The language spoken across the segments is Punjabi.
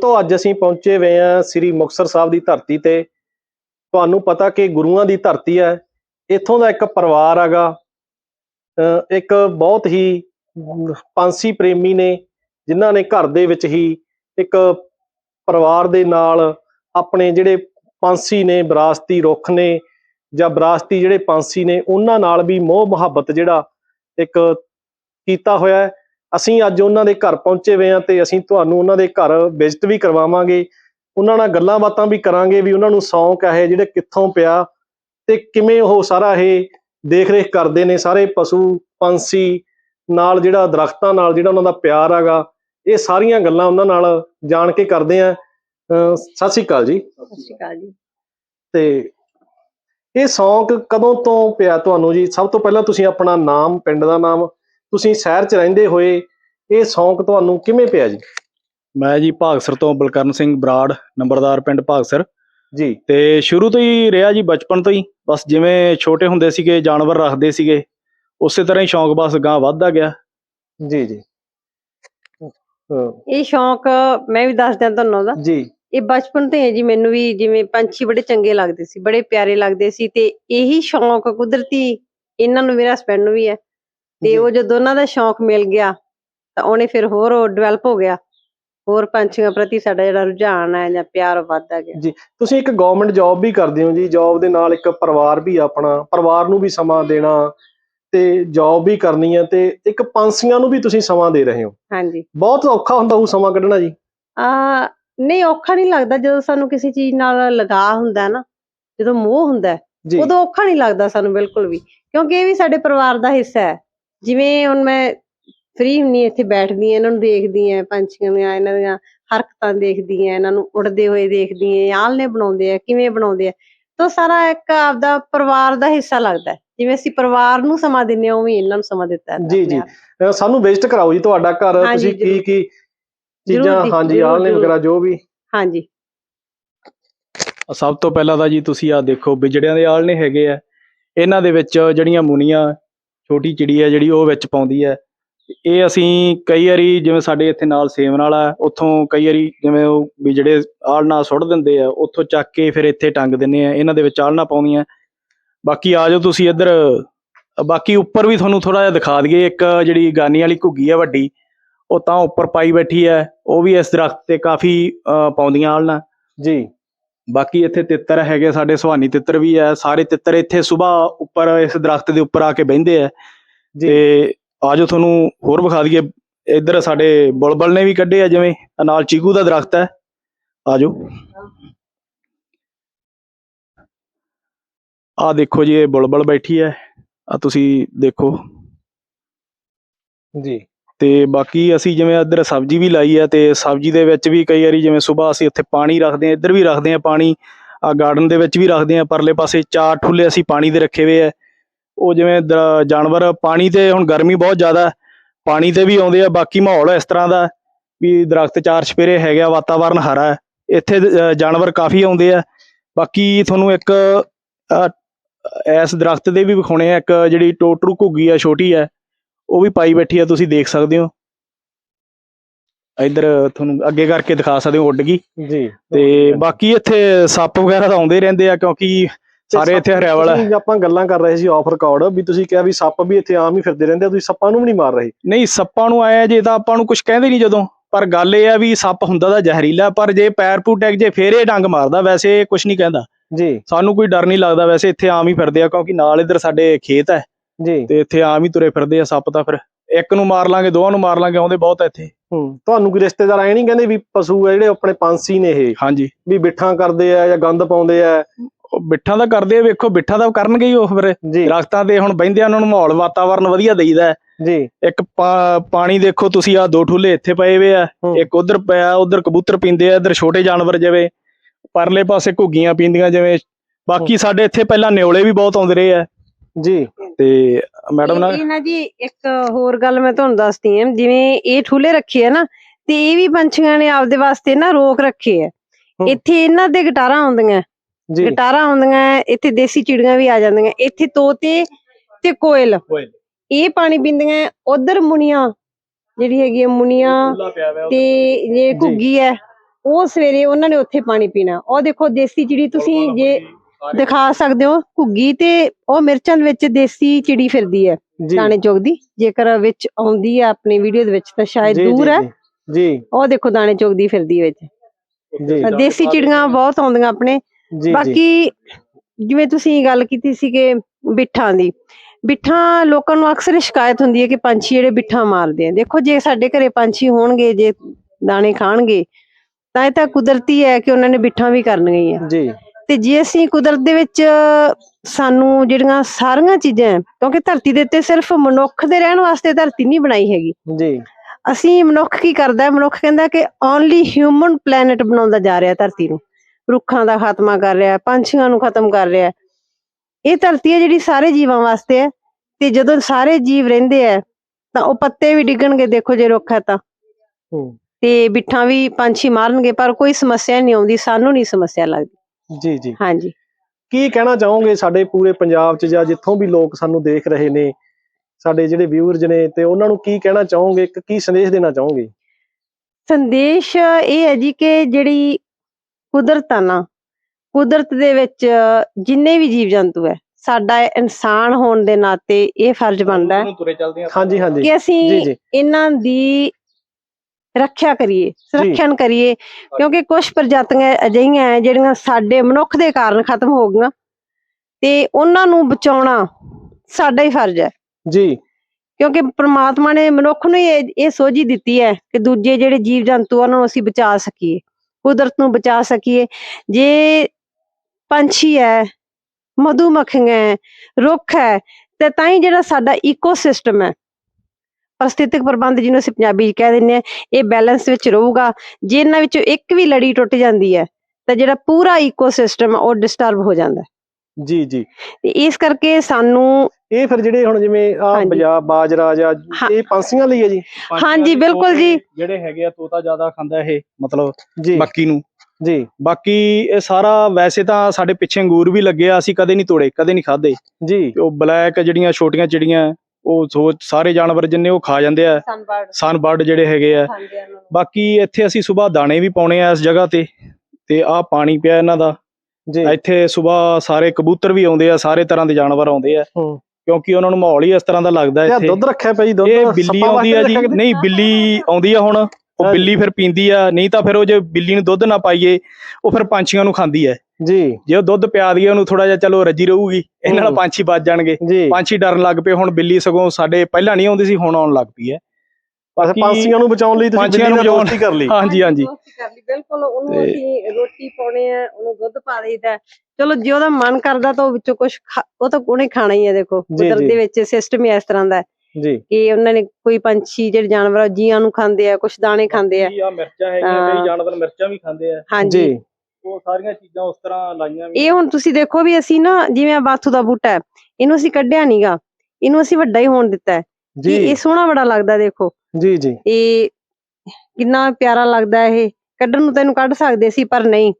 ਦੋਸਤੋ ਅੱਜ ਅਸੀਂ ਪਹੁੰਚੇ ਹੋਏ ਹਾਂ ਸ੍ਰੀ ਮੁਕਤਸਰ ਸਾਹਿਬ ਦੀ ਧਰਤੀ ਤੇ। ਤੁਹਾਨੂੰ ਪਤਾ ਕਿ ਗੁਰੂਆਂ ਦੀ ਧਰਤੀ ਹੈ। ਇੱਥੋਂ ਦਾ ਇੱਕ ਪਰਿਵਾਰ ਹੈਗਾ। ਇੱਕ ਬਹੁਤ ਹੀ ਅਮ, ਪੰਛੀ ਪ੍ਰੇਮੀ ਨੇ ਜਿਨ੍ਹਾਂ ਨੇ ਘਰ ਦੇ ਵਿੱਚ ਹੀ ਇੱਕ ਪਰਿਵਾਰ ਦੇ ਨਾਲ ਆਪਣੇ ਜਿਹੜੇ ਪੰਛੀ ਨੇ ਵਿਰਾਸਤੀ ਰੁੱਖ ਨੇ ਜਾਂ ਵਿਰਾਸਤੀ ਜਿਹੜੇ ਪੰਛੀ ਨੇ ਉਹਨਾਂ ਨਾਲ ਵੀ ਮੋਹ ਮੁਹੱਬਤ ਜਿਹੜਾ ਇੱਕ ਕੀਤਾ ਹੋਇਆ ਅਸੀਂ ਅੱਜ ਉਹਨਾਂ ਦੇ ਘਰ ਪਹੁੰਚੇ ਹੋਏ ਹਾਂ ਤੇ ਅਸੀਂ ਤੁਹਾਨੂੰ ਉਹਨਾਂ ਦੇ ਘਰ ਵਿਜ਼ਿਟ ਵੀ ਕਰਵਾਵਾਂਗੇ। ਉਹਨਾਂ ਨਾਲ ਗੱਲਾਂ ਬਾਤਾਂ ਵੀ ਕਰਾਂਗੇ ਵੀ ਉਹਨਾਂ ਨੂੰ ਸ਼ੌਂਕ ਹੈ ਜਿਹੜੇ ਕਿੱਥੋਂ ਪਿਆ ਤੇ ਕਿਵੇਂ ਉਹ ਸਾਰਾ ਇਹ ਦੇਖ ਰੇਖ ਕਰਦੇ ਨੇ ਸਾਰੇ ਪਸ਼ੂ ਪੰਛੀ ਨਾਲ ਜਿਹੜਾ ਦਰਖਤਾਂ ਨਾਲ ਜਿਹੜਾ ਉਹਨਾਂ ਦਾ ਪਿਆਰ ਹੈਗਾ ਇਹ ਸਾਰੀਆਂ ਗੱਲਾਂ ਉਹਨਾਂ ਨਾਲ ਜਾਣ ਕੇ ਕਰਦੇ ਆ ਸਤਿ ਸ਼੍ਰੀ ਅਕਾਲ ਜੀ। ਸਤਿ ਸ਼੍ਰੀ ਅਕਾਲ ਜੀ। ਤੇ ਇਹ ਸ਼ੌਂਕ ਕਦੋਂ ਤੋਂ ਪਿਆ ਤੁਹਾਨੂੰ ਜੀ? ਸਭ ਤੋਂ ਪਹਿਲਾਂ ਤੁਸੀਂ ਆਪਣਾ ਨਾਮ ਪਿੰਡ ਦਾ ਨਾਮ ਤੁਸੀਂ ਸ਼ਹਿਰ 'ਚ ਰਹਿੰਦੇ ਹੋਏ ਇਹ ਸ਼ੌਂਕ ਤੁਹਾਨੂੰ ਕਿਵੇਂ ਪਿਆ ਜੀ? ਮੈਂ ਜੀ ਭਾਗਸਰ ਤੋਂ ਬਲਕਰਨ ਸਿੰਘ ਬਰਾੜ ਨੰਬਰਦਾਰ ਪਿੰਡ ਭਾਗਸਰ। ਜੀ। ਤੇ ਸ਼ੁਰੂ ਤੋਂ ਹੀ ਰਿਹਾ ਜੀ ਬਚਪਨ ਤੋਂ ਹੀ। ਬਸ ਜਿਵੇਂ ਛੋਟੇ ਹੁੰਦੇ ਸੀਗੇ ਜਾਨਵਰ ਰੱਖਦੇ ਸੀਗੇ ਉਸੇ ਤਰ੍ਹਾਂ ਹੀ ਸ਼ੌਂਕ ਬਸ ਗਾਂ ਵੱਧਦਾ ਗਿਆ। ਜੀ ਜੀ। ਇਹ ਸ਼ੌਂਕ ਮੈਂ ਵੀ ਦੱਸ ਦਿਆਂ ਤੁਹਾਨੂੰ ਉਹਦਾ। ਜੀ। ਇਹ ਬਚਪਨ ਤੋਂ ਹੀ ਹੈ ਜੀ ਮੈਨੂੰ ਵੀ ਜਿਵੇਂ ਪੰਛੀ ਬੜੇ ਚੰਗੇ ਲੱਗਦੇ ਸੀ ਬੜੇ ਪਿਆਰੇ ਲੱਗਦੇ ਸੀ ਤੇ ਇਹੀ ਸ਼ੌਂਕ ਕੁਦਰਤੀ ਇਹਨਾਂ ਨੂੰ ਮੇਰੇ ਹਸਬੰਡ ਨੂੰ ਵੀ ਹੈ। ਤੇ ਜੀ। ਉਹ ਜਦੋਂ ਉਹਨਾਂ ਦਾ ਸ਼ੌਂਕ ਮਿਲ ਗਿਆ ਤਾਂ ਉਹਨੇ ਫਿਰ ਹੋਰ ਡਿਵੈਲਪ ਹੋ ਗਿਆ। ਹੋਰ ਪੰਛੀਆਂ ਪ੍ਰਤੀ ਸਾਡਾ ਜਿਹੜਾ ਰੁਝਾਨ ਹੈ ਜਾਂ ਪਿਆਰ ਵੱਧਦਾ ਗਿਆ। ਤੁਸੀਂ ਇੱਕ ਗਵਰਨਮੈਂਟ ਜੌਬ ਵੀ ਕਰਦੇ ਹੋ ਜੀ ਜੌਬ ਦੇ ਨਾਲ ਇੱਕ ਪਰਿਵਾਰ ਵੀ ਆਪਣਾ ਪਰਿਵਾਰ ਨੂੰ ਵੀ ਸਮਾਂ ਦੇਣਾ ਤੇ ਜੌਬ ਵੀ ਕਰਨੀ ਹੈ ਤੇ ਇੱਕ ਪੰਛੀਆਂ ਨੂੰ ਵੀ ਤੁਸੀਂ ਸਮਾਂ ਦੇ ਰਹੇ ਹੋ। ਹਾਂਜੀ। ਬਹੁਤ ਔਖਾ ਹੁੰਦਾ ਉਹ ਸਮਾਂ ਕੱਢਣਾ ਜੀ। ਆ ਨਹੀਂ ਔਖਾ ਨਹੀਂ ਲੱਗਦਾ ਜਦੋਂ ਸਾਨੂੰ ਕਿਸੇ ਚੀਜ਼ ਨਾਲ ਲਗਾਅ ਹੁੰਦਾ ਨਾ ਜਦੋਂ ਮੋਹ ਹੁੰਦਾ ਜੀ। ਉਦੋਂ ਔਖਾ ਨਹੀਂ ਲੱਗਦਾ ਸਾਨੂੰ ਬਿਲਕੁਲ ਵੀ ਕਿਉਂਕਿ ਇਹ ਵੀ ਸਾਡੇ ਪਰਿਵਾਰ ਦਾ ਹਿੱਸਾ ਹੈ। ਜਿਵੇਂ ਹੁਣ ਮੈਂ ਫ੍ਰੀ ਹੁੰਨੀ ਇੱਥੇ ਬੈਠਦੀ ਹਾਂ ਇਹਨਾਂ ਨੂੰ ਦੇਖਦੀ ਹਾਂ ਪੰਛੀਆਂ ਦੀਆਂ ਇਹਨਾਂ ਦੀਆਂ ਹਰਕਤਾਂ ਦੇਖਦੀ ਹਾਂ ਇਹਨਾਂ ਨੂੰ ਉੜਦੇ ਹੋਏ ਦੇਖਦੀ ਹਾਂ ਆਲਣੇ ਬਣਾਉਂਦੇ ਆ ਕਿਵੇਂ ਬਣਾਉਂਦੇ ਆ ਤਾਂ ਸਾਰਾ ਇੱਕ ਆਪਦਾ ਪਰਿਵਾਰ ਦਾ ਹਿੱਸਾ ਲੱਗਦਾ ਜਿਵੇਂ ਅਸੀਂ ਪਰਿਵਾਰ ਨੂੰ ਸਮਾਂ ਦਿੰਦੇ ਹਾਂ ਉਵੇਂ ਇਹਨਾਂ ਨੂੰ ਸਮਾਂ ਦਿੱਤਾ ਹੈ ਜੀ, ਜੀ। ਸਾਨੂੰ ਵਿਜ਼ਿਟ ਕਰਾਓ ਜੀ ਤੁਹਾਡਾ ਘਰ ਹਾਂਜੀ, ਤੁਸੀਂ ਕੀ। ਕੀ ਚੀਜ਼ਾਂ ਜੀ, ਹਾਂਜੀ ਜ਼ਰੂਰ। ਵਗੈਰਾ ਜੋ ਵੀ ਹਾਂਜੀ ਸਭ ਤੋਂ ਪਹਿਲਾਂ ਤਾਂ ਜੀ ਤੁਸੀਂ ਆ ਦੇਖੋ ਬਿਜੜਿਆਂ ਦੇ ਆਲਣੇ ਹੈਗੇ ਆ ਇਹਨਾਂ ਦੇ ਵਿੱਚ ਜਿਹੜੀਆਂ ਮੁਨੀਆਂ ਛੋਟੀ ਚਿੜੀ ਹੈ ਜਿਹੜੀ ਉਹ ਵਿੱਚ ਪਾਉਂਦੀ ਹੈ ਇਹ ਅਸੀਂ ਕਈ ਵਾਰੀ ਜਿਵੇਂ ਸਾਡੇ ਇੱਥੇ ਨਾਲ ਸੇਵਨ ਨਾਲ ਹੈ, ਉੱਥੋਂ ਕਈ ਵਾਰੀ ਜਿਵੇਂ ਉਹ ਵੀ ਜਿਹੜੇ ਆਲਣਾ ਸੁੱਟ ਦਿੰਦੇ ਆ ਉੱਥੋਂ ਚੱਕ ਕੇ ਫਿਰ ਇੱਥੇ ਟੰਗ ਦਿੰਦੇ ਆ। ਇਹਨਾਂ ਦੇ ਵਿੱਚ ਆਲਣਾ ਪਾਉਂਦੀਆਂ ਬਾਕੀ ਆ ਜਾਓ ਤੁਸੀਂ ਇੱਧਰ। ਬਾਕੀ ਉੱਪਰ ਵੀ ਤੁਹਾਨੂੰ ਥੋੜਾ ਜਿਹਾ ਦਿਖਾ ਦਈਏ। ਇੱਕ ਜਿਹੜੀ ਗਾਨੀ ਵਾਲੀ ਘੁੱਗੀ ਹੈ ਵੱਡੀ ਉਹ ਤਾਂ ਉੱਪਰ ਪਾਈ ਬੈਠੀ ਹੈ ਉਹ ਵੀ ਇਸ ਦਰਖਤ ਤੇ ਕਾਫੀ ਪਾਉਂਦੀਆਂ ਆਲਣਾ। ਜੀ। ਬਾਕੀ ਇੱਥੇ ਤਿੱਤਰ ਹੈਗੇ ਸਾਡੇ ਸੁਹਾਨੀ ਤਿੱਤਰ ਵੀ ਹੈ। ਸਾਰੇ ਤਿੱਤਰ ਇੱਥੇ ਸਵੇਰ ਉੱਪਰ ਇਸ ਦਰਖਤ ਦੇ ਉੱਪਰ ਆ ਕੇ ਬਹਿੰਦੇ ਆ। ਤੇ ਆਜੋ ਤੁਹਾਨੂੰ ਹੋਰ ਵਿਖਾ ਦਈਏ। ਇੱਧਰ ਸਾਡੇ ਬੁਲਬੁਲ ਨੇ ਵੀ ਕੱਢੇ ਆ ਜਿਵੇਂ ਨਾਲ ਚੀਕੂ ਦਾ ਦਰਖਤ ਹੈ। ਆਜੋ। ਆ ਦੇਖੋ ਜੀ ਇਹ ਬੁਲਬੁਲ ਬੈਠੀ ਹੈ। ਆ ਤੁਸੀਂ ਦੇਖੋ। ਜੀ। ਤੇ ਬਾਕੀ ਅਸੀਂ ਜਿਵੇਂ ਇੱਧਰ ਸਬਜ਼ੀ ਵੀ ਲਾਈ ਹੈ ਤੇ ਸਬਜ਼ੀ ਦੇ ਵਿੱਚ ਵੀ ਕਈ ਵਾਰੀ ਜਿਵੇਂ ਸਵੇਰ ਅਸੀਂ ਉੱਥੇ ਪਾਣੀ ਰੱਖਦੇ ਹਾਂ, ਇੱਧਰ ਵੀ ਰੱਖਦੇ ਹਾਂ ਪਾਣੀ ਆ ਗਾਰਡਨ ਦੇ ਵਿੱਚ ਵੀ ਰੱਖਦੇ ਹਾਂ, ਪਰਲੇ ਪਾਸੇ ਚਾਰ ਠੁੱਲੇ ਅਸੀਂ ਪਾਣੀ ਦੇ ਰੱਖੇ ਹੋਏ ਆ। ਉਹ ਜਿਵੇਂ ਦ- ਜਾਨਵਰ ਪਾਣੀ ਤੇ ਹੁਣ ਗਰਮੀ ਬਹੁਤ ਜ਼ਿਆਦਾ, ਪਾਣੀ ਤੇ ਵੀ ਆਉਂਦੇ ਆ, ਬਾਕੀ ਮਾਹੌਲ ਇਸ ਤਰ੍ਹਾਂ ਦਾ ਵੀ ਦਰਖਤ ਚਾਰ ਛਪੇਰੇ ਹੈਗੇ ਆ, ਵਾਤਾਵਰਨ ਹਰਾ ਹੈ। ਇੱਥੇ ਜਾਨਵਰ ਕਾਫੀ ਆਉਂਦੇ ਆ। ਬਾਕੀ ਤੁਹਾਨੂੰ ਇੱਕ ਇਸ ਦਰਖਤ ਦੇ ਵੀ ਵਿਖਾਉਣੇ ਆ, ਇੱਕ ਜਿਹੜੀ ਟੋਟਰੂ ਘੁੱਗੀ ਆ, ਛੋਟੀ ਆ ਉਹ ਵੀ ਪਾਈ ਬੈਠੀ ਆ ਤੁਸੀਂ ਦੇਖ ਸਕਦੇ ਹੋ। ਇੱਧਰ ਤੁਹਾਨੂੰ ਅੱਗੇ ਕਰਕੇ ਦਿਖਾ ਸਕਦੇ ਹੋ ਉੱਡ ਗਈ। ਜੀ। ਤੇ ਬਾਕੀ ਇੱਥੇ ਸੱਪ ਵਗੈਰਾ ਤਾਂ ਆਉਂਦੇ ਰਹਿੰਦੇ ਆ ਕਿਉਂਕਿ ਸਾਰੇ ਇੱਥੇ ਹਰਿਆਵਲ ਹੈ ਆਪਾਂ ਗੱਲਾਂ ਕਰ ਰਹੇ ਸੀ ਆਫ ਰਿਕਾਰਡ ਵੀ ਤੁਸੀਂ ਕਿਹਾ ਵੀ ਸੱਪ ਵੀ ਇੱਥੇ ਆਮ ਹੀ ਫਿਰਦੇ ਰਹਿੰਦੇ ਆ ਤੁਸੀਂ ਸੱਪਾਂ ਨੂੰ ਵੀ ਨਹੀਂ ਮਾਰ ਰਹੇ। ਨਹੀਂ ਸੱਪਾਂ ਨੂੰ ਆਇਆ ਜੇ ਤਾਂ ਆਪਾਂ ਨੂੰ ਕੁਝ ਕਹਿੰਦੇ ਨਹੀਂ ਜਦੋਂ। ਪਰ ਗੱਲ ਇਹ ਆ ਵੀ ਸੱਪ ਹੁੰਦਾ ਤਾਂ ਜ਼ਹਿਰੀਲਾ ਪਰ ਜੇ ਪੈਰ ਪੂ ਟੈਕ ਜੇ ਫੇਰ ਇਹ ਡੰਗ ਮਾਰਦਾ ਵੈਸੇ ਕੁਝ ਨਹੀਂ ਕਹਿੰਦਾ। ਜੀ। ਸਾਨੂੰ ਕੋਈ ਡਰ ਨਹੀਂ ਲੱਗਦਾ ਵੈਸੇ ਇੱਥੇ ਆਮ ਹੀ ਫਿਰਦੇ ਆ ਕਿਉਂਕਿ ਨਾਲ ਇੱਧਰ ਸਾਡੇ ਖੇਤ ਹੈ ਜੀ। ਤੇ ਇੱਥੇ ਆਮ ਹੀ ਤੁਰੇ ਫਿਰਦੇ ਆ ਸੱਪ ਤਾਂ ਫਿਰ ਇੱਕ ਨੂੰ ਮਾਰ ਲਾਂਗੇ ਦੋਵਾਂ ਨੂੰ ਮਾਰ ਲਾਂਗੇ ਆਉਂਦੇ ਬਹੁਤ ਆ ਇੱਥੇ। ਹੂੰ ਤੁਹਾਨੂੰ ਕੋਈ ਰਿਸ਼ਤੇਦਾਰ ਐ ਨਹੀਂ ਕਹਿੰਦੇ ਵੀ ਪਸ਼ੂ ਆ ਜਿਹੜੇ ਆਪਣੇ ਪੰਛੀ ਨੇ ਇਹ? ਹਾਂਜੀ। ਵੀ ਬਿੱਠਾਂ ਕਰਦੇ ਆ ਜਾਂ ਗੰਦ ਪਾਉਂਦੇ ਆ? ਉਹ ਬਿੱਠਾਂ ਦਾ ਕਰਦੇ ਆ ਵੇਖੋ ਬਿੱਠਾਂ ਦਾ ਕਰਨਗੇ ਹੀ ਉਹ ਫਿਰ। ਦਰਖਤਾਂ ਤੇ ਹੁਣ ਬਹਿੰਦੇ ਆ ਉਹਨਾਂ ਨੂੰ ਮਾਹੌਲ ਵਾਤਾਵਰਨ ਵਧੀਆ ਦੇਈਦਾ ਹੈ। ਜੀ। ਇੱਕ ਪਾਣੀ ਦੇਖੋ ਤੁਸੀਂ ਆ ਦੋ ਠੁੱਲੇ ਇੱਥੇ ਪਏ ਹੋਏ ਆ। ਇੱਕ ਉਧਰ ਪਿਆ ਉਧਰ ਕਬੂਤਰ ਪੀਂਦੇ ਆ ਇਧਰ ਛੋਟੇ ਜਾਨਵਰ ਜਿਵੇਂ ਪਰਲੇ ਪਾਸੇ ਘੁੱਗੀਆਂ ਪੀਂਦੀਆਂ ਜਿਵੇਂ। ਬਾਕੀ ਸਾਡੇ ਇੱਥੇ ਪਹਿਲਾਂ ਨਿਓਲੇ ਵੀ ਬਹੁਤ ਆਉਂਦੇ ਰਹੇ ਆ। ਜੀ। ਤੇ ਮੈਡਮ ਨਾਲ ਇਹ ਨਾ ਜੀ ਇੱਕ ਹੋਰ ਗੱਲ ਮੈਂ ਤੁਹਾਨੂੰ ਦੱਸਦੀ ਹਾਂ ਜਿਵੇਂ ਇਹ ਠੂਲੇ ਰੱਖੇ ਆ ਨਾ ਤੇ ਇਹ ਵੀ ਪੰਛੀਆਂ ਨੇ ਆਪਦੇ ਵਾਸਤੇ ਨਾ ਰੋਕ ਰੱਖੇ ਆ। ਹੂੰ। ਇੱਥੇ ਇਹਨਾਂ ਦੇ ਗਟਾਰਾਂ ਆਉਂਦੀਆਂ ਜੀ। ਗਟਾਰਾਂ ਆਉਂਦੀਆਂ ਇੱਥੇ ਦੇਸੀ ਚਿੜੀਆਂ ਵੀ ਆ ਜਾਂਦੀਆਂ ਇੱਥੇ ਤੋਤੇ ਤੇ ਕੋਇਲ। ਕੋਇਲ। ਇਹ ਪਾਣੀ ਪੀਂਦੀਆਂ ਉਧਰ ਮੁਨੀਆਂ ਜਿਹੜੀ ਹੈਗੀ ਆ ਮੁਨੀਆਂ ਤੇ ਜੇ। ਘੁੱਗੀ ਹੈ ਉਹ ਸਵੇਰੇ ਉਹਨਾਂ ਨੇ ਉੱਥੇ ਪਾਣੀ ਪੀਣਾ। ਉਹ ਦੇਖੋ ਦੇਸੀ ਚਿੜੀ ਤੁਸੀਂ ਜੇ ਦਿਖਾ ਸਕਦੇ ਹੋ ਘੁੱਗੀ ਤੇ ਉਹ ਮਿਰਚਾਂ ਦੇ ਵਿੱਚ ਦੇਸੀ ਚਿੜੀ ਫਿਰਦੀ ਹੈ ਦਾਣੇ ਚੁਗਦੀ ਜੇਕਰ ਵਿੱਚ ਆਉਂਦੀ ਹੈ ਆਪਣੀ ਵੀਡੀਓ ਦੇ ਵਿੱਚ ਤਾਂ ਸ਼ਾਇਦ ਦੂਰ ਹੈ। ਜੀ। ਉਹ ਦੇਖੋ ਦਾਣੇ ਚੁਗਦੀ ਫਿਰਦੀ ਵਿੱਚ। ਜੀ। ਦੇਸੀ ਚਿੜੀਆਂ ਬਹੁਤ ਆਉਂਦੀਆਂ ਆਪਣੇ। ਬਾਕੀ ਜਿਵੇਂ ਤੁਸੀਂ ਗੱਲ ਕੀਤੀ ਸੀ ਕਿ ਬਿੱਠਾਂ ਦੀ। ਬਿੱਠਾਂ ਲੋਕਾਂ ਨੂੰ ਅਕਸਰ ਸ਼ਿਕਾਇਤ ਹੁੰਦੀ ਹੈ ਕਿ ਪੰਛੀ ਜਿਹੜੇ ਬਿੱਠਾਂ ਮਾਰਦੇ ਆ। ਦੇਖੋ ਜੇ ਸਾਡੇ ਘਰੇ ਪੰਛੀ ਹੋਣਗੇ ਜੇ ਦਾਣੇ ਖਾਣਗੇ ਤਾਂ ਇਹ ਤਾਂ ਕੁਦਰਤੀ ਹੈ ਕਿ ਉਹਨਾਂ ਨੇ ਬਿੱਠਾਂ ਵੀ ਕਰਨੀਆਂ ਹੀ ਆ। ਜੀ। ਤੇ ਜੇ ਅਸੀਂ ਕੁਦਰਤ ਦੇ ਵਿੱਚ ਸਾਨੂੰ ਜਿਹੜੀਆਂ ਸਾਰੀਆਂ ਚੀਜ਼ਾਂ ਕਿਉਂਕਿ ਧਰਤੀ ਦੇ ਉੱਤੇ ਸਿਰਫ ਮਨੁੱਖ ਦੇ ਰਹਿਣ ਵਾਸਤੇ ਧਰਤੀ ਨਹੀਂ ਬਣਾਈ ਹੈਗੀ। ਜੀ। ਅਸੀਂ ਮਨੁੱਖ ਕੀ ਕਰਦਾ ਹੈ? ਮਨੁੱਖ ਕਹਿੰਦਾ ਕਿ ਓਨਲੀ ਹਿਊਮਨ ਪਲੈਨਟ ਬਣਾਉਂਦਾ ਜਾ ਰਿਹਾ ਧਰਤੀ ਨੂੰ। ਰੁੱਖਾਂ ਦਾ ਖਾਤਮਾ ਕਰ ਰਿਹਾ ਹੈ, ਪੰਛੀਆਂ ਨੂੰ ਖਤਮ ਕਰ ਰਿਹਾ। ਹੈ। ਇਹ ਧਰਤੀ ਹੈ ਜਿਹੜੀ ਸਾਰੇ ਜੀਵਾਂ ਵਾਸਤੇ ਹੈ ਤੇ ਜਦੋਂ ਸਾਰੇ ਜੀਵ ਰਹਿੰਦੇ ਆ ਤਾਂ ਉਹ ਪੱਤੇ ਵੀ ਡਿੱਗਣਗੇ ਦੇਖੋ ਜੇ ਰੁੱਖ ਹੈ ਤਾਂ। ਤੇ ਬਿੱਠਾਂ ਵੀ ਪੰਛੀ ਮਾਰਨਗੇ ਪਰ ਕੋਈ ਸਮੱਸਿਆ ਨਹੀਂ ਆਉਂਦੀ ਸਾਨੂੰ ਨਹੀਂ ਸਮੱਸਿਆ ਲੱਗਦੀ। ਜੀ ਜੀ। ਹਾਂਜੀ। ਕੀ ਕਹਿਣਾ ਚਾਹੋਗੇ ਸਾਡੇ ਪੂਰੇ ਪੰਜਾਬ 'ਚ ਜਾਂ ਜਿੱਥੋਂ ਵੀ ਲੋਕ ਸਾਨੂੰ ਦੇਖ ਰਹੇ ਨੇ ਸਾਡੇ ਜਿਹੜੇ ਵਿਊਅਰਸ ਨੇ ਤੇ ਉਹਨਾਂ ਨੂੰ ਕੀ ਕਹਿਣਾ ਚਾਹੋਗੇ ਇੱਕ ਕੀ ਸੰਦੇਸ਼ ਦੇਣਾ ਚਾਹੋਗੇ? ਸੰਦੇਸ਼ ਇਹ ਹੈ ਜੀ ਕਿ ਜਿਹੜੀ ਕੁਦਰਤ ਆ ਨਾ ਕੁਦਰਤ ਦੇ ਵਿੱਚ ਜਿੰਨੇ ਵੀ ਜੀਵ ਜੰਤੂ ਹੈ ਸਾਡਾ ਇਨਸਾਨ ਹੋਣ ਦੇ ਨਾਤੇ ਇਹ ਫਰਜ਼ ਬਣਦਾ ਹੈ ਹਾਂਜੀ ਹਾਂਜੀ। ਕਿ ਅਸੀਂ ਇਹਨਾਂ ਦੀ ਰੱਖਿਆ ਕਰੀਏ ਸੁਰੱਖਿਅਨ ਕਰੀਏ ਕਿਉਂਕਿ ਕੁਝ ਪ੍ਰਜਾਤੀਆਂ ਅਜਿਹੀਆਂ ਹੈ ਜਿਹੜੀਆਂ ਸਾਡੇ ਮਨੁੱਖ ਦੇ ਕਾਰਨ ਖਤਮ ਹੋ ਗਈਆਂ ਤੇ ਉਹਨਾਂ ਨੂੰ ਬਚਾਉਣਾ ਸਾਡਾ ਹੀ ਫਰਜ਼ ਹੈ। ਜੀ। ਕਿਉਂਕਿ ਪ੍ਰਮਾਤਮਾ ਨੇ ਮਨੁੱਖ ਨੂੰ ਇਹ ਇਹ ਸੋਝੀ ਦਿੱਤੀ ਹੈ ਕਿ ਦੂਜੇ ਜਿਹੜੇ ਜੀਵ ਜੰਤੂ ਉਹਨਾਂ ਨੂੰ ਅਸੀਂ ਬਚਾ ਸਕੀਏ ਕੁਦਰਤ ਨੂੰ ਬਚਾ ਸਕੀਏ। ਜੇ ਪੰਛੀ ਹੈ ਮਧੂਮੱਖੀਆਂ ਹੈ ਰੁੱਖ ਹੈ ਤੇ ਤਾਂ ਹੀ ਜਿਹੜਾ ਸਾਡਾ ਇਕੋਸਿਸਟਮ ਹੈ ਪਰਿਸਥਿਤਿਕ ਪ੍ਰਬੰਧ ਜਿਹਨੂੰ ਅਸੀਂ ਪੰਜਾਬੀ 'ਚ ਕਹਿ ਦਿੰਦੇ ਆ ਇਹ ਬੈਲੈਂਸ ਵਿੱਚ ਰਹੂਗਾ ਜੇ ਇਹਨਾਂ ਵਿੱਚੋਂ ਇੱਕ ਵੀ ਲੜੀ ਟੁੱਟ ਜਾਂਦੀ ਹੈ ਤਾਂ ਜਿਹੜਾ ਪੂਰਾ ਇਕੋਸਿਸਟਮ ਉਹ ਡਿਸਟਰਬ ਹੋ ਜਾਂਦਾ। ਜੀ ਜੀ ਤੇ ਇਸ ਕਰਕੇ ਸਾਨੂੰ ਇਹ ਫਿਰ ਜਿਹੜੇ ਹੁਣ ਜਿਵੇਂ ਆ। ਪੰਜਾਬ ਬਾਜਰਾ ਜਾਂ। ਇਹ ਪੰਛੀਆਂ ਲਈ ਹੈ ਜੀ ਹਾਂਜੀ, ਬਿਲਕੁਲ ਜੀ। ਜਿਹੜੇ ਹੈਗੇ ਆ ਤੋਤਾ ਜ਼ਿਆਦਾ ਖਾਂਦਾ ਇਹ ਮਤਲਬ ਜੀ ਮੱਕੀ ਨੂੰ ਜੀ ਬਾਕੀ ਇਹ ਸਾਰਾ ਵੈਸੇ ਤਾਂ ਸਾਡੇ ਪਿੱਛੇ ਅੰਗੂਰ ਵੀ ਲੱਗੇ ਆ ਅਸੀਂ ਕਦੇ ਨਹੀਂ ਤੋੜੇ ਕਦੇ ਨਹੀਂ ਖਾਦੇ ਜੀ ਉਹ ਬਲੈਕ ਜਿਹੜੀਆਂ ਛੋਟੀਆਂ ਚਿੜੀਆਂ ਉਹ ਸੋ ਸਾਰੇ ਜਾਨਵਰ ਜਿੰਨੇ ਉਹ ਖਾ ਜਾਂਦੇ ਆ। ਸਨਬਰਡ। ਜਿਹੜੇ ਹੈਗੇ ਆ। ਆ। ਬਾਕੀ ਇੱਥੇ ਅਸੀਂ ਸਵੇਰ ਦਾਣੇ ਵੀ ਪਾਉਣੇ ਆ ਇਸ ਜਗ੍ਹਾ ਤੇ ਤੇ ਆਹ ਪਾਣੀ ਪਿਆ ਇਹਨਾਂ ਦਾ। ਜੀ। ਇੱਥੇ ਸਵੇਰ ਸਾਰੇ ਕਬੂਤਰ ਵੀ ਆਉਂਦੇ ਆ ਸਾਰੇ ਤਰ੍ਹਾਂ ਦੇ ਜਾਨਵਰ ਆਉਂਦੇ ਆ। ਹੂੰ। ਕਿਉਂਕਿ ਉਹਨਾਂ ਨੂੰ ਮਾਹੌਲ ਹੀ ਇਸ ਤਰ੍ਹਾਂ ਦਾ ਲੱਗਦਾ ਇਹ ਇੱਥੇ। ਦੁੱਧ ਰੱਖਿਆ ਪਿਆ ਜੀ ਦੁੱਧ ਇਹ ਬਿੱਲੀ ਆਉਂਦੀ ਆ ਜੀ? ਨਹੀਂ ਬਿੱਲੀ ਆਉਂਦੀ ਆ ਹੁਣ। ਉਹ। ਬਿੱਲੀ ਫਿਰ ਪੀਂਦੀ ਆ। ਨਹੀਂ ਤਾਂ ਫਿਰ ਉਹ ਜੇ ਬਿੱਲੀ ਨੂੰ ਦੁੱਧ ਨਾ ਪਾਈਏ ਉਹ ਫਿਰ ਪੰਛੀਆਂ ਨੂੰ ਖਾਂਦੀ ਹੈ ਜੀ। ਜੇ ਉਹ ਦੁੱਧ ਪਿਆ ਦਈਏ ਉਹਨੂੰ ਥੋੜਾ ਜਿਹਾ ਚਲੋ ਰੱਜੀ ਰਹੂਗੀ। ਇਹਨਾਂ ਨਾਲ। ਪੰਛੀ ਬਚ ਜਾਣਗੇ। ਜੀ। ਪੰਛੀ ਡਰਨ ਲੱਗ ਪਏ। ਹੁਣ ਬਿੱਲੀ ਸਗੋਂ ਸਾਡੇ ਪਹਿਲਾਂ ਨਹੀਂ ਆਉਂਦੀ ਸੀ ਹੁਣ ਆਉਣ ਲੱਗ ਪਈ ਹੈ। ਬਸ ਪੰਛੀਆਂ ਨੂੰ ਬਚਾਉਣ ਲਈ ਤੁਸੀਂ ਬਿੱਲੀ ਨੂੰ ਦੋਸਤੀ ਕਰ ਲਈ। ਹਾਂਜੀ ਹਾਂਜੀ। ਕਰ ਲਈ। ਬਿਲਕੁਲ ਉਹਨੂੰ ਅਸੀਂ ਰੋਟੀ ਪਾਉਣੇ ਆ ਉਹਨੂੰ ਦੁੱਧ ਪਾ ਦੇਈਦਾ। ਚਲੋ ਜੇ ਉਹਦਾ ਮਨ ਕਰਦਾ ਤਾਂ ਉਹ ਵਿੱਚੋਂ ਕੁਝ ਉਹ ਤਾਂ ਉਹਨੇ ਖਾਣਾ ਹੀ ਹੈ ਦੇਖੋ। ਕੁਦਰਤ। ਦੇ ਵਿੱਚ ਸਿਸਟਮ ਹੀ ਇਸ ਤਰ੍ਹਾਂ ਦਾ ਹੈ ਜੀ। ਕਿ ਉਹਨਾਂ ਨੇ ਕੋਈ ਪੰਛੀ ਜਿਹੜੇ ਜਾਨਵਰ ਜੀਆਂ ਨੂੰ ਖਾਂਦੇ ਆ ਕੁਝ ਦਾਣੇ ਖਾਂਦੇ ਆ। ਆ ਮਿਰਚਾਂ ਹਾਂ। ਕਈ ਜਾਨਵਰ ਮਿਰਚਾਂ ਵੀ ਖਾਂਦੇ ਆ। ਹਾਂਜੀ। ਉਹ ਸਾਰੀਆਂ ਚੀਜ਼ਾਂ ਉਸ ਤਰ੍ਹਾਂ ਲਾਈਆਂ ਵੀ ਇਹ ਹੁਣ ਤੁਸੀਂ ਦੇਖੋ ਵੀ ਅਸੀਂ ਨਾ ਜਿਵੇਂ ਆਹ ਬਾਥੂ ਦਾ ਬੂਟਾ ਹੈ ਇਹਨੂੰ ਅਸੀਂ ਕੱਢਿਆ ਨਹੀਂਗਾ ਇਹਨੂੰ ਅਸੀਂ ਵੱਡਾ ਹੀ ਹੋਣ ਦਿੱਤਾ ਹੈ। ਕਿ ਜੀ। ਇਹ ਸੋਹਣਾ ਬੜਾ ਲੱਗਦਾ ਦੇਖੋ। ਜੀ ਜੀ। ਇਹ ਕਿੰਨਾ ਪਿਆਰਾ ਲੱਗਦਾ ਇਹ। ਕੱਢਣ ਨੂੰ ਤੈਨੂੰ ਕੱਢ ਸਕਦੇ ਸੀ ਪਰ ਨਹੀਂ।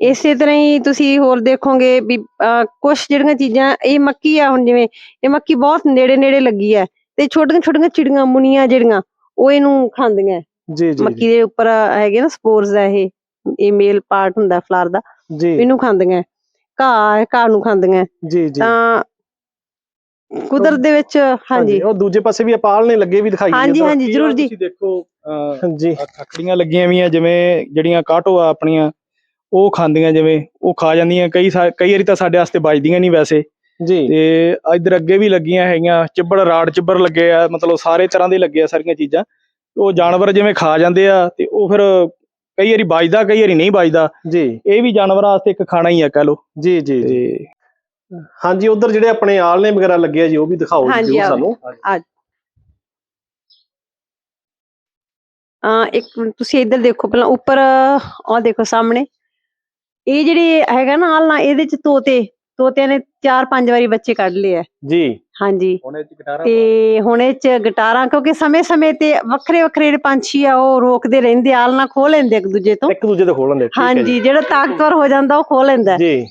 ਇਸੇ ਤਰ੍ਹਾਂ ਹੀ ਤੁਸੀਂ ਹੋਰ ਦੇਖੋਗੇ ਵੀ ਕੁਝ ਜਿਹੜੀਆਂ ਚੀਜ਼ਾਂ ਇਹ ਮੱਕੀ ਆ ਹੁਣ ਜਿਵੇਂ ਇਹ ਮੱਕੀ ਬਹੁਤ ਨੇੜੇ ਨੇੜੇ ਲੱਗੀ ਹੈ। ਤੇ ਛੋਟੀਆਂ ਛੋਟੀਆਂ ਚਿੜੀਆਂ ਮੁਨੀਆਂ ਜਿਹੜੀਆਂ ਉਹ ਇਹਨੂੰ ਖਾਂਦੀਆਂ ਜੀ ਜੀ ਮੱਕੀ ਦੇ ਉੱਪਰ ਹੈਗੇ ਨਾ ਸਪੋਰਸ ਆ ਇਹ। ਇਹ ਮੇਲ ਪਾਰਟ ਹੁੰਦਾ ਫਲਾਰ ਦਾ ਜੀ। ਇਹਨੂੰ ਖਾਂਦੀਆਂ ਘਾਹ ਹੈ, ਘਾਹ ਨੂੰ ਖਾਂਦੀਆਂ ਜੀ ਜੀ। ਤਾਂ ਕੁਦਰਤ ਦੇ ਵਿੱਚ ਹਾਂਜੀ। ਉਹ ਦੂਜੇ ਪਾਸੇ ਵੀ ਅਪਾਲ ਨੇ ਲੱਗੇ ਵੀ ਦਿਖਾਈ ਹਾਂਜੀ। ਹਾਂਜੀ, ਜ਼ਰੂਰ ਜੀ। ਤੁਸੀਂ ਦੇਖੋ ਅਹ, ਜੀ ਆਹ ਖੱਖੜੀਆਂ ਲੱਗੀਆਂ ਵੀਆਂ ਜਿਵੇਂ ਜਿਹੜੀਆਂ ਕਾਟੋ ਆ ਆਪਣੀਆਂ ਉਹ ਖਾਂਦੀਆਂ ਜਿਵੇਂ ਉਹ ਖਾ ਜਾਂਦੀਆਂ। ਕਈ ਕਈ ਵਾਰੀ ਤਾਂ ਸਾਡੇ ਵਾਸਤੇ ਬਚਦੀਆਂ ਨਹੀਂ ਵੈਸੇ। ਜੀ। ਤੇ ਇੱਧਰ ਅੱਗੇ ਵੀ ਲੱਗੀਆਂ ਹੈਗੀਆਂ ਚਿੱਬੜ ਰਾੜ ਚਿੱਬੜ ਲੱਗੇ ਆ ਮਤਲਬ ਸਾਰੇ ਤਰ੍ਹਾਂ ਦੇ ਲੱਗੇ ਆ ਸਾਰੀਆਂ ਚੀਜ਼ਾਂ। ਉਹ ਜਾਨਵਰ ਜਿਵੇਂ ਖਾ ਜਾਂਦੇ ਆ ਤੇ ਉਹ ਫਿਰ ਕਈ ਵਾਰੀ ਬਚਦਾ ਕਈ ਵਾਰੀ ਨਹੀਂ ਬਚਦਾ ਜੀ। ਇਹ ਵੀ ਜਾਨਵਰਾਂ ਵਾਸਤੇ ਇੱਕ ਖਾਣਾ ਹੀ ਆ ਕਹ ਲੋ ਜੀ ਜੀ ਜੀ। ਹਾਂਜੀ ਉਧਰ ਜਿਹੜੇ ਆਪਣੇ ਆਲਣੇ ਵਗੈਰਾ ਲੱਗੇ ਆ ਜੀ ਉਹ ਵੀ ਦਿਖਾਓ ਜੀ। ਸਾਨੂੰ। ਆ ਇੱਕ ਤੁਸੀਂ ਇੱਧਰ ਦੇਖੋ ਪਹਿਲਾਂ ਉੱਪਰ ਆਹ ਦੇਖੋ ਸਾਹਮਣੇ। ਇਹ ਜਿਹੜੇ ਹੈਗਾ ਨਾ ਆਲਣਾ ਇਹਦੇ ਚ ਤੋਤੇ। ਤੋਤਿਆਂ ਨੇ ਚਾਰ ਪੰਜ ਵਾਰੀ ਬੱਚੇ ਕੱਢ ਲਏ ਆ। ਜੀ। ਹਾਂਜੀ। ਹੁਣ ਇਹ ਗਿਟਾਰਾਂ ਤੇ ਹੁਣ ਇਹ ਚ ਗਿਟਾਰਾਂ ਕਿਉਂਕਿ ਸਮੇਂ-ਸਮੇਂ ਤੇ ਵੱਖਰੇ ਵੱਖਰੇ ਜਿਹੜੇ ਪੰਛੀ ਆ ਉਹ ਰੋਕਦੇ ਰਹਿੰਦੇ ਆ, ਆਲਣਾ ਖੋਹ ਲੈਂਦੇ ਇੱਕ ਦੂਜੇ ਤੋਂ। ਇੱਕ ਦੂਜੇ ਤੇ ਖੋਲਣ ਦੇ ਠੀਕ ਹੈ ਹਾਂਜੀ ਜਿਹੜਾ ਤਾਕਤਵਰ ਹੋ ਜਾਂਦਾ ਉਹ ਖੋਹ ਲੈਂਦਾ। ਜੀ।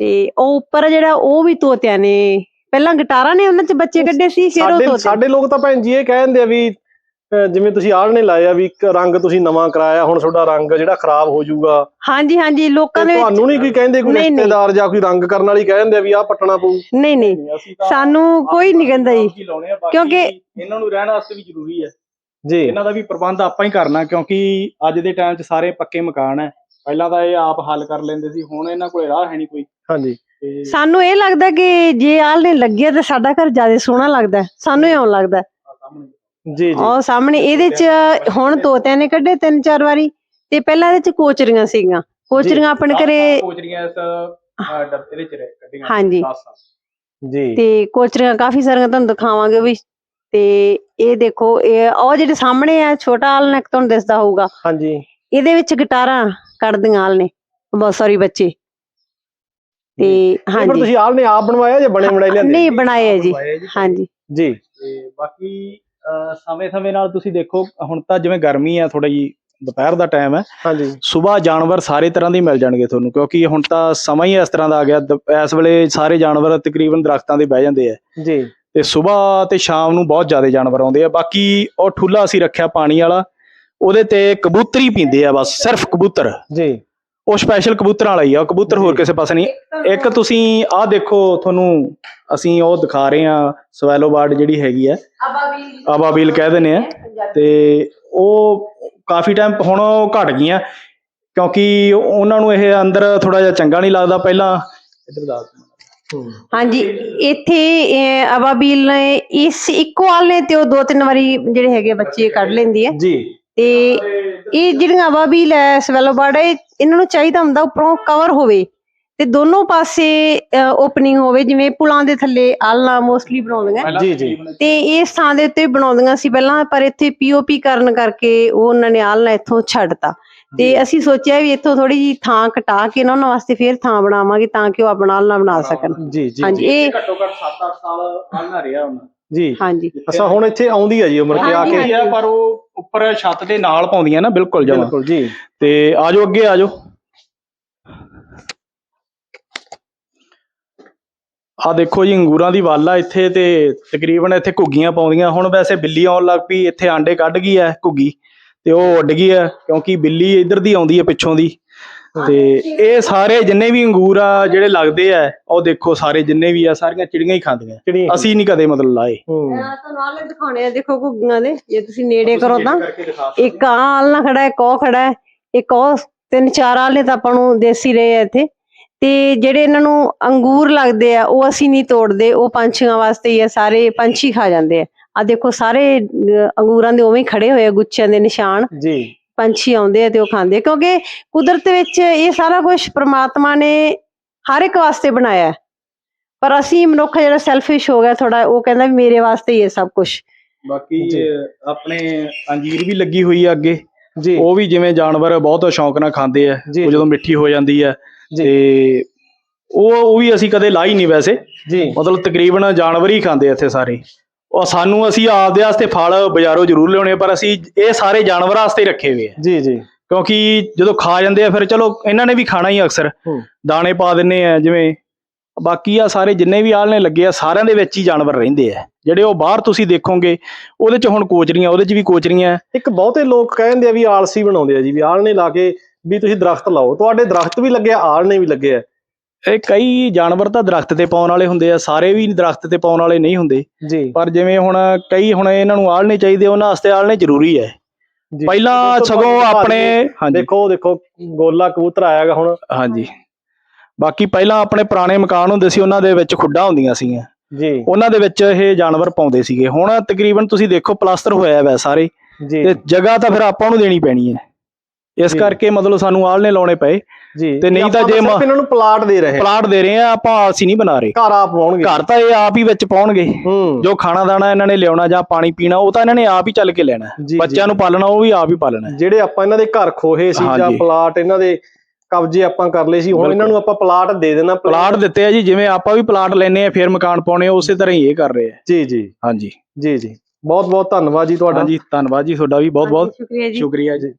ਤੇ ਉਹ ਉੱਪਰ ਜਿਹੜਾ ਉਹ ਵੀ ਤੋਤਿਆਂ ਨੇ ਪਹਿਲਾਂ ਗਿਟਾਰਾਂ ਨੇ ਉਹਨਾਂ ਚ ਬੱਚੇ ਕੱਢੇ ਸੀ ਫਿਰ ਉਹ ਸਾਡੇ ਤੋਤੇ ਸਾਡੇ ਲੋਕ ਤਾਂ ਭੈਣ ਜੀ ਇਹ ਕਹਿੰਦੇ ਆ ਵੀ ਜਿਵੇਂ ਤੁਸੀਂ ਆਲਣੇ ਲਾਏ ਆ ਵੀ ਇੱਕ ਰੰਗ ਤੁਸੀਂ ਨਵਾਂ ਕਰਾਇਆ ਹੁਣ ਤੁਹਾਡਾ ਰੰਗ ਜਿਹੜਾ ਖਰਾਬ ਹੋ ਜਾਊਗਾ। ਹਾਂਜੀ ਹਾਂਜੀ ਲੋਕਾਂ ਵਿੱਚ ਤੁਹਾਨੂੰ ਨਹੀਂ ਕੋਈ ਕਹਿੰਦੇ ਕੋਈ। ਰਿਸ਼ਤੇਦਾਰ ਜਾਂ ਕੋਈ ਰੰਗ ਕਰਨ ਵਾਲੀ ਕਹਿੰਦੇ ਆ ਵੀ ਆਹ ਪੱਟਣਾ ਪਊ? ਨਹੀਂ ਨਹੀਂ। ਸਾਨੂੰ ਕੋਈ ਨਹੀਂ ਕਹਿੰਦਾ ਜੀ। ਕਿਉਂਕਿ- ਇਹਨਾਂ ਨੂੰ ਰਹਿਣ ਵਾਸਤੇ ਵੀ ਜ਼ਰੂਰੀ ਹੈ ਜੀ। ਇਹਨਾਂ ਦਾ ਵੀ ਪ੍ਰਬੰਧ ਆਪਾਂ ਹੀ ਕਰਨਾ ਕਿਉਂਕਿ ਅੱਜ ਦੇ ਟਾਈਮ 'ਚ ਸਾਰੇ ਪੱਕੇ ਮਕਾਨ ਹੈ ਪਹਿਲਾਂ ਤਾਂ ਇਹ ਆਪ ਹੱਲ ਕਰ ਲੈਂਦੇ ਸੀ ਹੁਣ ਇਹਨਾਂ ਕੋਲੇ ਰਾਹ ਹੈ ਨਹੀਂ ਕੋਈ। ਹਾਂਜੀ। ਸਾਨੂੰ ਇਹ ਲੱਗਦਾ ਕਿ ਜੇ ਆਲ ਨੇ ਲੱਗਿਆ ਤੇ ਸਾਡਾ ਘਰ ਜ਼ਿਆਦਾ ਸੋਹਣਾ ਲੱਗਦਾ। ਸਾਨੂੰ ਇਉਂ ਲੱਗਦਾ। ਹੈ। ਆਹ ਸਾਹਮਣੇ। ਜੀ ਜੀ। ਉਹ ਸਾਹਮਣੇ ਇਹਦੇ ਚ ਹੁਣ ਤੋਤਿਆਂ ਨੇ ਕੱਢੇ ਤਿੰਨ ਚਾਰ ਵਾਰੀ। ਤੇ ਪਹਿਲਾਂ ਇਹਦੇ ਚ ਕੋਚਰੀਆਂ ਸੀਗੀਆਂ। ਕੋਚਰੀਆਂ ਆਪਣੇ ਘਰੇ ਕੋਚਰੀਆਂ ਇਸ ਅਹ, ਡੱਬੇ ਵਿੱਚ ਰਹਿ ਕੱਢੀਆਂ। ਹਾਂਜੀ। ਜੀ ਤੇ ਕੋਚਰੀਆਂ ਕਾਫੀ ਸਾਰੀਆਂ ਤੁਹਾਨੂੰ ਦਿਖਾਵਾਂਗੇ ਵੀ। ਤੇ ਇਹ ਦੇਖੋ ਇਹ ਉਹ ਜਿਹੜੇ ਸਾਹਮਣੇ ਆ ਛੋਟਾ ਆਲ ਨੈਕ ਤੁਹਾਨੂੰ ਦਿਸਦਾ ਹੋਊਗਾ। ਹਾਂਜੀ। ਇਹਦੇ ਵਿੱਚ ਗਿਟਾਰਾਂ ਕੱਢਦੀਆਂ ਆਲ ਨੇ। ਬਹੁਤ ਸਾਰੀ ਬੱਚੇ। ਤੇ ਹਾਂਜੀ। ਤੁਸੀਂ ਆਲਣੇ ਆਪ ਬਣਵਾਇਆ ਜਾਂ ਬਣੇ ਬਣਾਏ ਲਿਆਂਦੇ? ਨਹੀਂ ਬਣਾਏ ਜੀ। ਹਾਂਜੀ ਜੀ। ਤੇ ਬਾਕੀ ਸਮੇਂ-ਸਮੇਂ ਨਾਲ ਤੁਸੀਂ ਦੇਖੋ ਹੁਣ ਤਾਂ ਜਿਵੇਂ ਗਰਮੀ ਆ ਥੋੜਾ ਜੀ ਦੁਪਹਿਰ ਦਾ ਟਾਈਮ ਹੈ। ਹਾਂਜੀ। ਸਵੇਰ ਜਾਨਵਰ ਸਾਰੇ ਤਰ੍ਹਾਂ ਦੇ ਮਿਲ ਜਾਣਗੇ ਤੁਹਾਨੂੰ ਕਿਉਂਕਿ ਹੁਣ ਤਾਂ ਸਮਾਂ ਹੀ ਇਸ ਤਰ੍ਹਾਂ ਦਾ ਆ ਗਿਆ। ਦ- ਇਸ ਵੇਲੇ ਸਾਰੇ ਜਾਨਵਰ ਤਕਰੀਬਨ ਦਰਖਤਾਂ ਤੇ ਬਹਿ ਜਾਂਦੇ ਆ। ਜੀ। ਤੇ ਸਵੇਰ ਤੇ ਸ਼ਾਮ ਨੂੰ ਬਹੁਤ ਜ਼ਿਆਦਾ ਜਾਨਵਰ ਆਉਂਦੇ ਆ। ਬਾਕੀ ਉਹ ਠੁੱਲਾ ਅਸੀਂ ਰੱਖਿਆ ਪਾਣੀ ਵਾਲਾ ਉਹਦੇ ਤੇ ਕਬੂਤਰ ਪੀਂਦੇ ਆ ਬਸ ਸਿਰਫ ਕਬੂਤਰ। ਜੀ। ਉਹ ਸਪੈਸ਼ਲ ਕਬੂਤਰਾਂ ਵਾਲਾ ਹੀ ਆ ਉਹ ਕਬੂਤਰ ਹੋਰ ਕਿਸੇ ਪਾਸੇ ਨਹੀਂ। ਇੱਕ ਤੁਸੀਂ ਆਹ ਦੇਖੋ ਤੁਹਾਨੂੰ ਅਸੀਂ ਉਹ ਦਿਖਾ ਰਹੇ ਆ ਸਵੈਲੋ ਬਰਡ ਜਿਹੜੀ ਹੈਗੀ ਆ ਆਬਾਬੀਲ। ਕਹਿ ਦਿੰਦੇ ਆ। ਤੇ ਉਹ ਕਾਫੀ ਟਾਈਮ ਹੁਣ ਉਹ ਘਟ ਗਈਆਂ ਕਿਉਂਕਿ ਉਹਨਾਂ ਨੂੰ ਇਹ ਅੰਦਰ ਥੋੜਾ ਜਿਹਾ ਚੰਗਾ ਨਹੀਂ ਲੱਗਦਾ ਪਹਿਲਾਂ। ਇੱਧਰ ਦੱਸ ਹੂੰ ਹਾਂਜੀ ਇੱਥੇ ਅਬਾਬੀਲ ਨੇ ਇਸ ਇੱਕੋ ਆਲ ਨੇ ਤੇ ਉਹ ਦੋ ਤਿੰਨ ਵਾਰੀ ਜਿਹੜੇ ਹੈਗੇ ਬੱਚੇ ਕੱਢ ਲੈਂਦੀ ਹੈ। ਜੀ। ਤੇ ਇਹ ਜਿਹੜੀਆਂ ਅਬਾਬੀਲ ਹੈ ਸਵੈਲੋਬਰਡ ਹੈ ਇਹਨਾਂ ਨੂੰ ਚਾਹੀਦਾ ਹੁੰਦਾ ਉੱਪਰੋਂ ਕਵਰ ਹੋਵੇ ਤੇ ਦੋਨੋਂ ਪਾਸੇ ਓਪਨਿੰਗ ਹੋਵੇ ਜਿਵੇਂ ਪੁਲਾਂ ਦੇ ਥੱਲੇ ਆਲਣਾ ਮੋਸਟਲੀ ਬਣਾਉਂਦੀਆਂ। ਜੀ, ਜੀ। ਤੇ ਇਸ ਥਾਂ ਦੇ ਉੱਤੇ ਬਣਾਉਂਦੀਆਂ ਸੀ ਪਹਿਲਾਂ ਪਰ ਇੱਥੇ ਪੀਓਪੀ ਕਰਨ ਕਰਕੇ ਉਹ ਉਹਨਾਂ ਨੇ ਆਲਣਾ ਇੱਥੋਂ ਛੱਡਤਾ। ਤੇ ਅਸੀਂ ਸੋਚਿਆ ਵੀ ਇੱਥੋਂ ਥੋੜੀ ਜੀ ਥਾਂ ਕਟਾ ਕੇ ਨਾ ਉਹਨਾਂ ਵਾਸਤੇ ਫੇਰ ਥਾਂ ਬਣਾਵਾਂਗੇ ਤਾਂ ਕਿ ਉਹ ਆਪਣਾ ਆਲਣਾ ਬਣਾ ਸਕਣ। ਜੀ ਜੀ ਹਾਂਜੀ ਇਹ ਘੱਟੋ ਘੱਟ 7-8 ਸਾਲ ਆਲਣਾ ਰਿਹਾ ਉਹਨਾਂ ਜੀ। ਹਾਂਜੀ। ਅੱਛਾ ਹੁਣ ਇੱਥੇ ਆਉਂਦੀ ਆ ਜੀ ਉਮਰ ਕੇ? ਆ ਕੇ ਪਰ ਉਹ ਉੱਪਰ ਛੱਤ ਦੇ ਨਾਲ ਪਾਉਂਦੀਆਂ ਨਾ ਬਿਲਕੁਲ ਜਮਾ। ਬਿਲਕੁਲ ਜੀ। ਤੇ ਆਜੋ ਅੱਗੇ ਆਜੋ। ਆ ਦੇਖੋ ਜੀ ਅੰਗੂਰਾਂ ਦੀ ਵੱਲ ਆ ਇੱਥੇ ਤੇ ਤਕਰੀਬਨ ਇੱਥੇ ਘੁੱਗੀਆਂ ਪਾਉਂਦੀਆਂ। ਹੁਣ ਵੈਸੇ ਬਿੱਲੀ ਆਉਣ ਲੱਗ ਪਈ ਇੱਥੇ ਆਂਡੇ ਕੱਢ ਗਈ ਐ ਘੁੱਗੀ ਤੇ ਉਹ ਉੱਡ ਗਈ ਐ ਕਿਉਂਕਿ ਬਿੱਲੀ ਇੱਧਰ ਦੀ ਆਉਂਦੀ ਐ ਪਿੱਛੋਂ ਦੀ। ਤੇ ਇਹ ਸਾਰੇ ਜਿੰਨੇ ਵੀ ਅੰਗੂਰ ਆ ਜਿਹੜੇ ਲੱਗਦੇ ਆ ਉਹ ਦੇਖੋ ਸਾਰੇ ਜਿੰਨੇ ਵੀ ਆ ਸਾਰੀਆਂ ਚਿੜੀਆਂ ਹੀ ਖਾਂਦੀਆਂ। ਅਸੀਂ ਨਹੀਂ ਕਦੇ ਮਤਲਬ ਲਾਏ। ਹੂੰ। ਤੁਹਾਨੂੰ ਆਲੇ ਦਿਖਾਉਣੇ ਆ ਦੇਖੋ ਘੁੱਗੀਆਂ ਦੇ। ਜੇ ਤੁਸੀਂ ਨੇੜੇ ਕਰੋ ਤਾਂ। ਕਰਕੇ ਦਿਖਾ ਇੱਕ ਆਹ ਆਲਣਾ ਖੜਾ ਹੈ ਇੱਕ ਉਹ ਖੜਾ ਹੈ ਇੱਕ ਉਹ ਤਿੰਨ ਚਾਰ ਆਲੇ ਤਾਂ ਆਪਾਂ ਨੂੰ ਦੇਸੀ ਰਹੇ ਆ ਇੱਥੇ। ਤੇ ਜਿਹੜੇ ਇਹਨਾਂ ਨੂੰ ਅੰਗੂਰ ਲੱਗਦੇ ਆ ਉਹ ਅਸੀਂ ਨਹੀਂ ਤੋੜਦੇ। ਉਹ ਪੰਛੀਆਂ ਵਾਸਤੇ ਹੀ ਆ ਸਾਰੇ ਪੰਛੀ ਖਾ ਜਾਂਦੇ ਆ। ਆ ਦੇਖੋ ਸਾਰੇ ਅੰਗੂਰਾਂ ਦੇ ਉਵੇਂ ਹੀ ਖੜੇ ਹੋਏ ਆ ਗੁੱਛਿਆਂ ਦੇ ਨਿਸ਼ਾਨ। ਜੀ। ਪੰਛੀ ਆਉਂਦੇ ਆ ਤੇ ਉਹ ਖਾਂਦੇ ਆ। ਕਿਉਂਕਿ ਕੁਦਰਤ ਵਿੱਚ ਇਹ ਸਾਰਾ ਕੁਝ ਪ੍ਰਮਾਤਮਾ ਨੇ ਹਰ ਇੱਕ ਵਾਸਤੇ ਬਣਾਇਆ ਹੈ। ਪਰ ਅਸੀਂ ਮਨੁੱਖ ਜਿਹੜਾ ਸੈਲਫਿਸ਼ ਹੋ ਗਿਆ ਥੋੜਾ ਉਹ ਕਹਿੰਦਾ ਵੀ ਮੇਰੇ ਵਾਸਤੇ ਹੀ ਇਹ ਸਭ ਕੁਝ ਬਾਕੀ ਆਪਣੇ ਅੰਜੀਰ ਵੀ ਲੱਗੀ ਹੋਈ ਆ ਅੱਗੇ। ਜੀ। ਉਹ ਵੀ ਜਿਵੇਂ ਜਾਨਵਰ ਬਹੁਤ ਸ਼ੌਂਕ ਨਾਲ ਖਾਂਦੇ ਆ। ਜੀ, ਉਹ ਜਦੋਂ ਮਿੱਠੀ ਹੋ ਜਾਂਦੀ ਆ। ਜੀ। ਤੇ ਉਹ ਉਹ ਵੀ ਅਸੀਂ ਕਦੇ ਲਾਈ ਨਹੀਂ ਵੈਸੇ। ਜੀ। ਮਤਲਬ ਤਕਰੀਬਨ ਜਾਨਵਰ ਹੀ ਖਾਂਦੇ ਇੱਥੇ ਸਾਰੇ। ਉਹ ਸਾਨੂੰ ਅਸੀਂ ਆਪਦੇ ਵਾਸਤੇ ਫਲ ਬਾਜ਼ਾਰੋਂ ਜ਼ਰੂਰ ਲਿਆਉਣੇ ਪਰ ਅਸੀਂ ਇਹ ਸਾਰੇ ਜਾਨਵਰਾਂ ਵਾਸਤੇ ਰੱਖੇ ਹੋਏ ਆ। ਜੀ ਜੀ। ਕਿਉਂਕਿ ਜਦੋਂ ਖਾ ਜਾਂਦੇ ਆ ਫਿਰ ਚਲੋ ਇਹਨਾਂ ਨੇ ਵੀ ਖਾਣਾ ਹੀ ਅਕਸਰ। ਦਾਣੇ ਪਾ ਦਿੰਨੇ ਆ ਜਿਵੇਂ ਬਾਕੀ ਆ ਸਾਰੇ ਜਿੰਨੇ ਵੀ ਆਲਣੇ ਲੱਗੇ ਆ ਸਾਰਿਆਂ ਦੇ ਵਿੱਚ ਹੀ ਜਾਨਵਰ ਰਹਿੰਦੇ ਆ। ਜਿਹੜੇ ਉਹ ਬਾਹਰ ਤੁਸੀਂ ਦੇਖੋਗੇ ਉਹਦੇ ਚ ਹੁਣ ਕੋਚਰੀਆਂ ਉਹਦੇ ਚ ਵੀ ਕੋਚਰੀਆਂ। ਇੱਕ ਬਹੁਤੇ ਲੋਕ ਕਹਿੰਦੇ ਆ ਵੀ ਆਲਸੀ ਬਣਾਉਂਦੇ ਆ ਜੀ ਵੀ ਆਲਣੇ ਲਾ ਕੇ ਵੀ ਤੁਸੀਂ ਦਰਖਤ ਲਾਓ। ਤੁਹਾਡੇ ਦਰਖਤ ਵੀ ਲੱਗੇ ਆ ਆਲਣੇ ਵੀ ਲੱਗੇ ਆ। ਇਹ ਕਈ ਜਾਨਵਰ ਤਾਂ ਦਰਖਤ ਤੇ ਪਾਉਣ ਵਾਲੇ ਹੁੰਦੇ ਆ ਸਾਰੇ ਵੀ ਦਰਖਤ ਤੇ ਪਾਉਣ ਵਾਲੇ ਨਹੀਂ ਹੁੰਦੇ। ਜੀ। ਪਰ ਜਿਵੇਂ ਹੁਣ ਕਈ ਹੁਣ ਇਹਨਾਂ ਨੂੰ ਆਲਣੇ ਚਾਹੀਦੇ ਉਹਨਾਂ ਵਾਸਤੇ ਆਲਣੇ ਜ਼ਰੂਰੀ ਹੈ। ਪਹਿਲਾਂ ਸਗੋਂ ਆਪਣੇ ਦੇਖੋ ਦੇਖੋ ਗੋਲਾ ਕਬੂਤਰ ਆਇਆਗਾ ਹੁਣ। ਹਾਂਜੀ। ਬਾਕੀ ਪਹਿਲਾਂ ਆਪਣੇ ਪੁਰਾਣੇ ਮਕਾਨ ਹੁੰਦੇ ਸੀ ਉਹਨਾਂ ਦੇ ਵਿੱਚ ਖੁੱਡਾਂ ਹੁੰਦੀਆਂ ਸੀਗੀਆਂ। ਜੀ। ਉਹਨਾਂ ਦੇ ਵਿੱਚ ਇਹ ਜਾਨਵਰ ਪਾਉਂਦੇ ਸੀਗੇ। ਹੁਣ ਤਕਰੀਬਨ ਤੁਸੀਂ ਦੇਖੋ ਪਲਾਸਟਰ ਹੋਇਆ ਵੈ ਸਾਰੇ। ਤੇ ਜਗ੍ਹਾ ਤਾਂ ਫਿਰ ਆਪਾਂ ਨੂੰ ਦੇਣੀ ਪੈਣੀ ਹੈ। ਇਸ ਜੀ। ਕਰਕੇ ਮਤਲਬ ਸਾਨੂੰ ਆਲਣੇ ਲਾਉਣੇ ਪਏ ਜੀ। ਤੇ ਨਹੀਂ ਤਾਂ ਜੇ ਇਹਨਾਂ ਨੂੰ ਪਲਾਟ ਦੇ ਰਹੇ। ਪਲਾਟ ਦੇ ਰਹੇ ਆ ਆਪਾਂ ਆਲਸੀ ਨਹੀਂ ਬਣਾ ਰਹੇ। ਘਰ ਆਪ ਪਾਉਣਗੇ। ਘਰ ਤਾਂ ਇਹ ਆਪ ਹੀ ਵਿੱਚ ਪਾਉਣਗੇ। ਜੋ ਖਾਣਾ ਦਾਣਾ ਇਹਨਾਂ ਨੇ ਲਿਆਉਣਾ ਜਾਂ ਪਾਣੀ ਪੀਣਾ ਉਹ ਤਾਂ ਇਹਨਾਂ ਨੇ ਆਪ ਹੀ ਚੱਲ ਕੇ ਲੈਣਾ। ਜੀ, ਬੱਚਿਆਂ ਨੂੰ ਪਾਲਣਾ ਉਹ ਵੀ ਆਪ ਹੀ ਪਾਲਣਾ। ਜਿਹੜੇ ਆਪਾਂ ਇਹਨਾਂ ਦੇ ਘਰ ਖੋਹੇ ਸੀ ਜਾਂ। ਪਲਾਟ ਇਹਨਾਂ ਦੇ ਕਬਜ਼ੇ ਆਪਾਂ ਕਰ ਲਏ ਸੀ ਹੁਣ। ਇਹਨਾਂ ਨੂੰ ਆਪਾਂ ਪਲਾਟ ਦੇ ਦੇਣਾ। ਪਲਾਟ ਦਿੱਤੇ ਆ ਜੀ ਜਿਵੇਂ ਆਪਾਂ ਵੀ ਪਲਾਟ ਲੈਨੇ ਆ ਫਿਰ ਮਕਾਨ ਪਾਉਣੇ ਆ, ਉਸੇ ਤਰ੍ਹਾਂ ਹੀ ਇਹ ਕਰ ਰਹੇ ਆ। ਜੀ ਜੀ। ਹਾਂਜੀ। ਜੀ ਜੀ। ਬਹੁਤ ਬਹੁਤ ਧੰਨਵਾਦ ਜੀ ਤੁਹਾਡਾ। ਹਾਂਜੀ ਧੰਨਵਾਦ ਜੀ ਤੁਹਾਡਾ ਵੀ ਬਹੁਤ ਬਹੁਤ ਸ਼ੁਕਰੀਆ ਜੀ। ਸ਼ੁਕਰੀਆ ਜੀ।